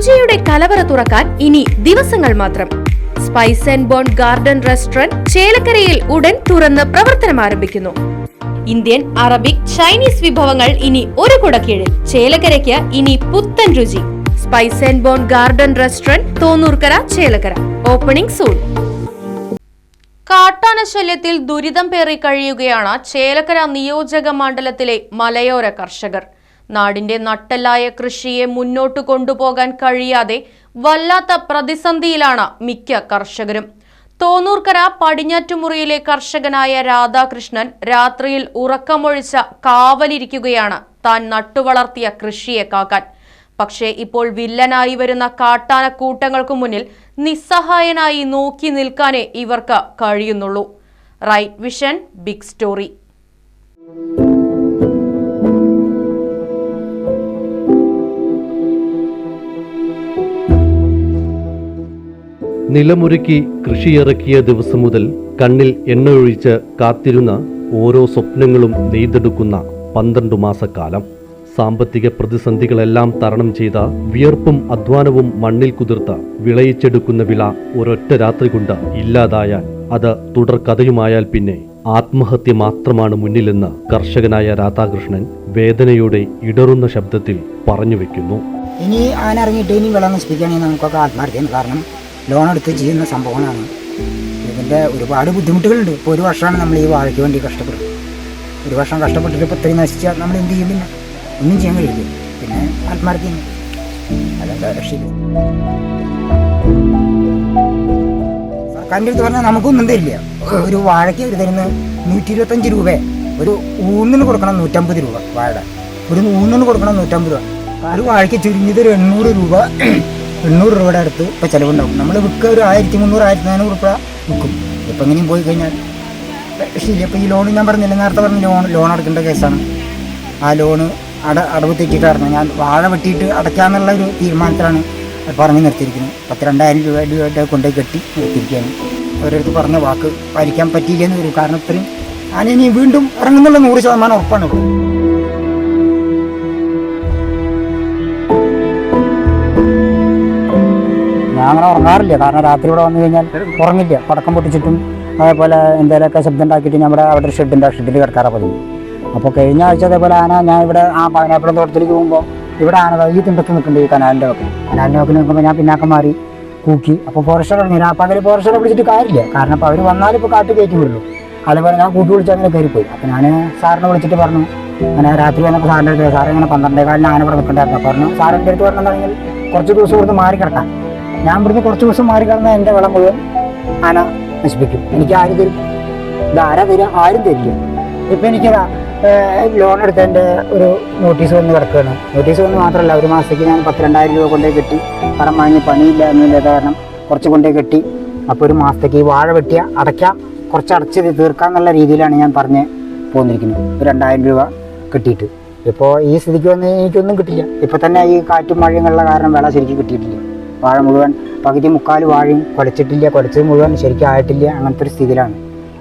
രുചിയുടെ കലവറ തുറക്കാൻ ഇനി ദിവസങ്ങൾ മാത്രം. Spice and bon garden restaurant ചേലക്കരയിൽ ഉടൻ തുറന്ന് പ്രവർത്തനം ആരംഭിക്കുന്നു. ഇന്ത്യൻ അറബിക് ചൈനീസ് വിഭവങ്ങൾ ഇനി ഒരു കുടക്കീഴിൽ. ചേലക്കരയ്ക്ക് ഇനി പുത്തൻ രുചി. Spice and bon garden restaurant Thonnurkara Chelakkara. Opening soon കാട്ടാന ശല്യത്തിൽ ദുരിതം പേറി കഴിയുകയാണ് ചേലക്കര നിയോജക മണ്ഡലത്തിലെ മലയോര കർഷകർ. നാടിന്റെ നട്ടല്ലായ കൃഷിയെ മുന്നോട്ട് കൊണ്ടുപോകാൻ കഴിയാതെ വല്ലാത്ത പ്രതിസന്ധിയിലാണ് മിക്ക കർഷകരും. തോന്നൂർക്കര പടിഞ്ഞാറ്റുമുറിയിലെ കർഷകനായ രാധാകൃഷ്ണൻ രാത്രിയിൽ ഉറക്കമൊഴിച്ച കാവലിരിക്കുകയാണ് താൻ നട്ടുവളർത്തിയ കൃഷിയെ കാക്കാൻ. പക്ഷേ ഇപ്പോൾ വില്ലനായി വരുന്ന കാട്ടാന കൂട്ടങ്ങൾക്കു മുന്നിൽ നിസ്സഹായനായി നോക്കി നിൽക്കാനേ ഇവർക്ക് കഴിയുന്നുള്ളൂ. Right vision big story. നിലമൊരുക്കി കൃഷിയിറക്കിയ ദിവസം മുതൽ കണ്ണിൽ എണ്ണയൊഴിച്ച് കാത്തിരുന്ന ഓരോ സ്വപ്നങ്ങളും നെയ്തെടുക്കുന്ന പന്ത്രണ്ട് മാസക്കാലം. സാമ്പത്തിക പ്രതിസന്ധികളെല്ലാം തരണം ചെയ്ത വിയർപ്പും അധ്വാനവും മണ്ണിൽ കുതിർത്ത് വിളയിച്ചെടുക്കുന്ന വിള ഒരൊറ്റ രാത്രി കൊണ്ട് ഇല്ലാതായാൽ അത് തുടർക്കഥയുമായാൽ പിന്നെ ആത്മഹത്യ മാത്രമാണ് മുന്നിലെന്ന് കർഷകനായ രാധാകൃഷ്ണൻ വേദനയോടെ ഇടറുന്ന ശബ്ദത്തിൽ പറഞ്ഞു വെക്കുന്നു. ഇനി ആന ഇനി വിള നശിപ്പിക്കുകയാണെങ്കിൽ നമുക്കൊക്കെ ആത്മഹത്യ കാരണം. ലോൺ എടുത്ത് ചെയ്യുന്ന സംഭവങ്ങളാണ്. ഇതിന്റെ ഒരുപാട് ബുദ്ധിമുട്ടുകളുണ്ട്. ഇപ്പോൾ ഒരു വർഷമാണ് നമ്മൾ ഈ വാഴയ്ക്ക് വേണ്ടി കഷ്ടപ്പെടുന്നത്. ഒരു വർഷം കഷ്ടപ്പെട്ടിട്ട് ഇപ്പോൾ ഇത്രയും നശിച്ചാൽ നമ്മൾ എന്ത് ചെയ്യും പിന്നെ? ഒന്നും ചെയ്യാൻ കഴിയില്ല. പിന്നെ ആത്മഹത്യ സർക്കാരിന്റെ അടുത്ത് പറഞ്ഞാൽ നമുക്കൊന്നും തരില്ല. ഒരു വാഴയ്ക്ക് ഒരു തരുന്ന നൂറ്റി ഇരുപത്തഞ്ച് രൂപ ഒരു ഊന്നിന് കൊടുക്കണം നൂറ്റമ്പത് രൂപ വാഴ ഒരു ഊന്നിന് കൊടുക്കണം നൂറ്റമ്പത് രൂപ. ഒരു വാഴയ്ക്ക് ചുരുങ്ങിയത് ഒരു എണ്ണൂറ് രൂപ എണ്ണൂറ് രൂപയുടെ അടുത്ത് ഇപ്പോൾ ചിലവുണ്ടാവും. നമ്മൾ വിൽക്കുക ഒരു ആയിരത്തി മുന്നൂറ് ആയിരത്തി നാനൂറ് രൂപ വിൽക്കും. ഇപ്പം എങ്ങനെയും പോയി കഴിഞ്ഞാൽ ശരി അപ്പോൾ ഈ ലോൺ ഞാൻ പറഞ്ഞില്ല നേരത്തെ പറഞ്ഞ ലോൺ ലോൺ അടക്കേണ്ട കേസാണ്. ആ ലോണ് അട അടവ് തെറ്റിയിട്ടായിരുന്നു. ഞാൻ വാഴ വെട്ടിയിട്ട് അടയ്ക്കാമെന്നുള്ള ഒരു തീരുമാനത്തിലാണ് പറഞ്ഞു നിർത്തിയിരിക്കുന്നത്. പത്ത് രണ്ടായിരം രൂപ രൂപയുടെ കൊണ്ടുപോയി കെട്ടി നിർത്തിയിരിക്കുകയാണ്. ഓരോരുത്തർ പറഞ്ഞ വാക്ക് പാലിക്കാൻ പറ്റിയില്ലെന്ന് വരും. കാരണം ഇത്രയും ഞാൻ ഇനി വീണ്ടും ഇറങ്ങുന്നുള്ള നൂറ് ശതമാനം ഉറപ്പാണ് ഇപ്പോൾ ഞാൻ അങ്ങനെ ഉറങ്ങാറില്ല. കാരണം രാത്രി ഇവിടെ വന്നു കഴിഞ്ഞാൽ ഉറങ്ങില്ല. പടക്കം പൊട്ടിച്ചിട്ടും അതേപോലെ എന്തെങ്കിലുമൊക്കെ ശബ്ദം ഉണ്ടാക്കിയിട്ട് നമ്മുടെ അവിടെ ഒരു ഷെഡുണ്ട് ആ ഷെഡിൽ കിടക്കാറാ പതിവ്. അപ്പോൾ കഴിഞ്ഞ ആഴ്ച അതേപോലെ ആന ഞാൻ ഇവിടെ ആ പതിനാപ്പുറം തോട്ടത്തിലേക്ക് പോകുമ്പോൾ ഇവിടെ ആന ഈ തിണ്ടത്ത് നിൽക്കുന്നുണ്ട് ഈ കനാലിന്റെ ഒക്കെ കനാലിന്റെ ഒക്കെ നിൽക്കുമ്പോൾ ഞാൻ പിന്നാക്കം മാറി കൂക്കി. അപ്പോൾ ഫോറസ്റ്റർ ഇറങ്ങി. ആ പകൽ ഫോറസ്റ്ററെ വിളിച്ചിട്ട് കാര്യമില്ല. കാരണം അപ്പോൾ അവർ വന്നാലും ഇപ്പോൾ കാട്ട് കയറ്റി വിടുള്ളൂ. അതേപോലെ ഞാൻ കൂട്ടി വിളിച്ച് അങ്ങനെ കയറിപ്പോയി. അപ്പോൾ ഞാൻ സാറിനെ വിളിച്ചിട്ട് പറഞ്ഞു. അങ്ങനെ രാത്രി വന്നപ്പോൾ സാറിന്റെ അടുത്ത് ഇങ്ങനെ പന്ത്രണ്ടേ കാലിന് ആന ഇവിടെ നിൽക്കണ്ടായിരുന്നു. പറഞ്ഞു സാറിന്റെ അടുത്ത് പറഞ്ഞിട്ടുണ്ടെങ്കിൽ കുറച്ച് ദിവസം കൊടുത്ത് മാറി കിടക്കാം. ഞാൻ ഇവിടുന്ന് കുറച്ച് ദിവസം മാറി കിടന്ന എന്റെ വിള മുഴുവൻ ആന നശിപ്പിക്കും. എനിക്ക് ആരും തരും. ആരാ തരിക ആരും തരില്ല. ഇപ്പം എനിക്കതാ ലോൺ എടുത്തതിന്റെ ഒരു നോട്ടീസ് വന്ന് കിടക്കുകയാണ്. നോട്ടീസ് വന്ന് മാത്രമല്ല ഒരു മാസത്തേക്ക് ഞാൻ പത്ത് രണ്ടായിരം രൂപ കൊണ്ടേ കെട്ടി. കടം വാങ്ങി പണിയില്ല എന്നില്ലാത്ത കാരണം കുറച്ച് കൊണ്ടേ കെട്ടി. അപ്പോൾ ഒരു മാസത്തേക്ക് ഈ വാഴ വെട്ടിയ അടയ്ക്കാം കുറച്ച് അടച്ച് തീർക്കാമെന്നുള്ള രീതിയിലാണ് ഞാൻ പറഞ്ഞ് പോന്നിരിക്കുന്നത്. ഒരു രണ്ടായിരം രൂപ കിട്ടിയിട്ട്. ഇപ്പോൾ ഈ സ്ഥിതിക്ക് വന്ന് എനിക്കൊന്നും കിട്ടില്ല. ഇപ്പോൾ തന്നെ ഈ കാറ്റും മഴയും ഉള്ള കാരണം വിള ശരിക്കും കിട്ടിയിട്ടില്ല. വാഴ മുഴുവൻ പകുതി മുക്കാൽ വാഴയും കുലച്ചിട്ടില്ല കുലച്ചത് മുഴുവൻ ശരിക്കും ആയിട്ടില്ല. അങ്ങനത്തെ ഒരു സ്ഥിതിയിലാണ്.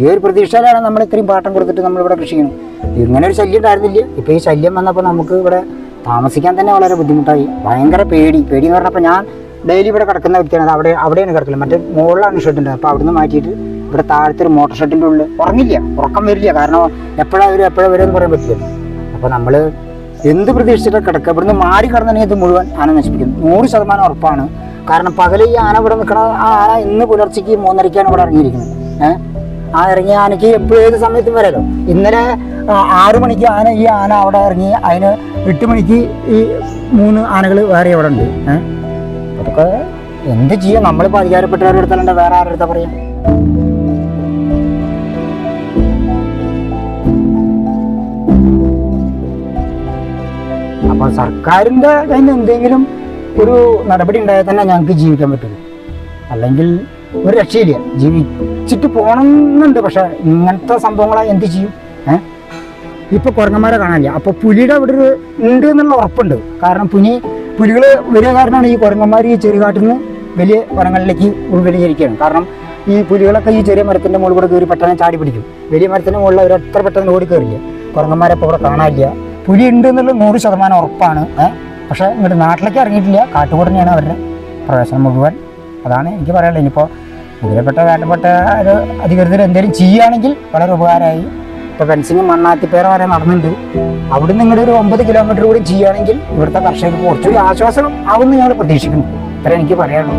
ഈ ഒരു പ്രതീക്ഷയിലാണ് നമ്മൾ ഇത്രയും പാട്ടം കൊടുത്തിട്ട് നമ്മളിവിടെ കൃഷി ചെയ്യുന്നത്. ഇങ്ങനെ ഒരു ശല്യം ഉണ്ടായിരുന്നില്ല. ഇപ്പോൾ ഈ ശല്യം വന്നപ്പോൾ നമുക്ക് ഇവിടെ താമസിക്കാൻ തന്നെ വളരെ ബുദ്ധിമുട്ടായി. ഭയങ്കര പേടി. പേടി എന്ന് പറഞ്ഞപ്പോൾ ഞാൻ ഡെയിലി ഇവിടെ കിടക്കുന്ന വ്യക്തിയാണ്. അവിടെ അവിടെയാണ് കിടക്കുന്നത് മറ്റേ മുകളിലാണ് ഷെഡ് അപ്പോൾ അവിടുന്ന് മാറ്റിയിട്ട് ഇവിടെ താഴത്തെ ഒരു മോട്ടോർ ഷെഡിന്റെ ഉള്ളിൽ ഉറങ്ങില്ല. ഉറക്കം വരില്ല. കാരണം എപ്പോഴാണ് വരും എപ്പോഴാണ് വരും പറയാൻ പറ്റില്ല. അപ്പോൾ നമ്മൾ എന്ത് പ്രതീക്ഷിച്ചിട്ട് കിടക്കുക? ഇവിടുന്ന് മാറി കടന്നുണ്ടെങ്കിൽ ഇത് മുഴുവൻ ആന നശിപ്പിക്കും. നൂറ് ശതമാനം ഉറപ്പാണ്. കാരണം പകൽ ഈ ആന ഇവിടെ നിൽക്കണ ആ ആന ഇന്ന് പുലർച്ചയ്ക്ക് മൂന്നരയ്ക്കാണ് ഇവിടെ ഇറങ്ങിയിരിക്കുന്നത്. ഏഹ് ആ ഇറങ്ങിയ ആനയ്ക്ക് എപ്പോഴും ഏത് സമയത്തും വരാലോ ഇന്നലെ ആറു മണിക്ക് ആന ഈ ആന അവിടെ ഇറങ്ങി അതിന് എട്ട് മണിക്ക് ഈ മൂന്ന് ആനകൾ വേറെ അവിടെ ഉണ്ട്. ഏഹ് അതൊക്കെ എന്ത് ചെയ്യാം? നമ്മളിപ്പോൾ അധികാരപ്പെട്ടവരുടെ അടുത്തല്ലാണ്ട് വേറെ ആരുടെ അടുത്താ പറയാം? അപ്പോൾ സർക്കാരിന്റെ കയ്യിൽ എന്തെങ്കിലും ഒരു നടപടി ഉണ്ടായാൽ തന്നെ ഞങ്ങൾക്ക് ജീവിക്കാൻ പറ്റുള്ളൂ അല്ലെങ്കിൽ ഒരു രക്ഷയില്ല. ജീവിച്ചിട്ട് പോകണം എന്നുണ്ട് പക്ഷെ ഇങ്ങനത്തെ സംഭവങ്ങളെ എന്ത് ചെയ്യും? ഏഹ് ഇപ്പൊ കുരങ്ങന്മാരെ കാണാനില്ല. അപ്പോൾ പുലിയുടെ അവിടെ ഒരു ഉണ്ട് എന്നുള്ള ഉറപ്പുണ്ട്. കാരണം പുനി പുലികൾ വലിയ കാരണമാണ് ഈ കുരങ്ങന്മാർ ഈ ചെറുകാട്ടിൽ നിന്ന് വലിയ കുരങ്ങളിലേക്ക് ഉൾവലിഞ്ഞിരിക്കുകയാണ്. കാരണം ഈ പുലികളൊക്കെ ഈ ചെറിയ മരത്തിന്റെ മുകളിൽ കൂടെ കയറി പെട്ടെന്ന് ചാടി പിടിക്കും. വലിയ മരത്തിന്റെ മുകളിൽ അവർ എത്ര പെട്ടെന്ന് ഓടി കയറില്ല. കുരങ്ങന്മാരെ ഇപ്പോൾ ഇവിടെ കാണാനില്ല. പുലി ഉണ്ട് എന്നുള്ളത് നൂറ് ശതമാനം ഉറപ്പാണ് പക്ഷേ ഇങ്ങോട്ട് നാട്ടിലേക്ക് ഇറങ്ങിയിട്ടില്ല. കാട്ടുകൂടെ തന്നെയാണ് അവരുടെ പ്രവേശനം മുഴുവൻ. അതാണ് എനിക്ക് പറയാനുള്ളത്. ഇനിയിപ്പോൾ ഇതിലെപ്പെട്ട വേണ്ടപ്പെട്ട ഒരു അധികൃതർ എന്തെങ്കിലും ചെയ്യുകയാണെങ്കിൽ വളരെ ഉപകാരമായി. ഇപ്പോൾ ഫെൻസിങ് മണ്ണാത്തിപ്പേര വരെ നടന്നുണ്ട് അവിടുന്ന് ഇങ്ങോട്ട് ഒരു ഒമ്പത് കിലോമീറ്റർ കൂടി ചെയ്യുകയാണെങ്കിൽ ഇവിടുത്തെ കർഷകർക്ക് കുറച്ചുകൂടി ആശ്വാസം ആവുമെന്ന് ഞങ്ങൾ പ്രതീക്ഷിക്കുന്നു. ഇത്ര എനിക്ക് പറയാനുള്ളൂ.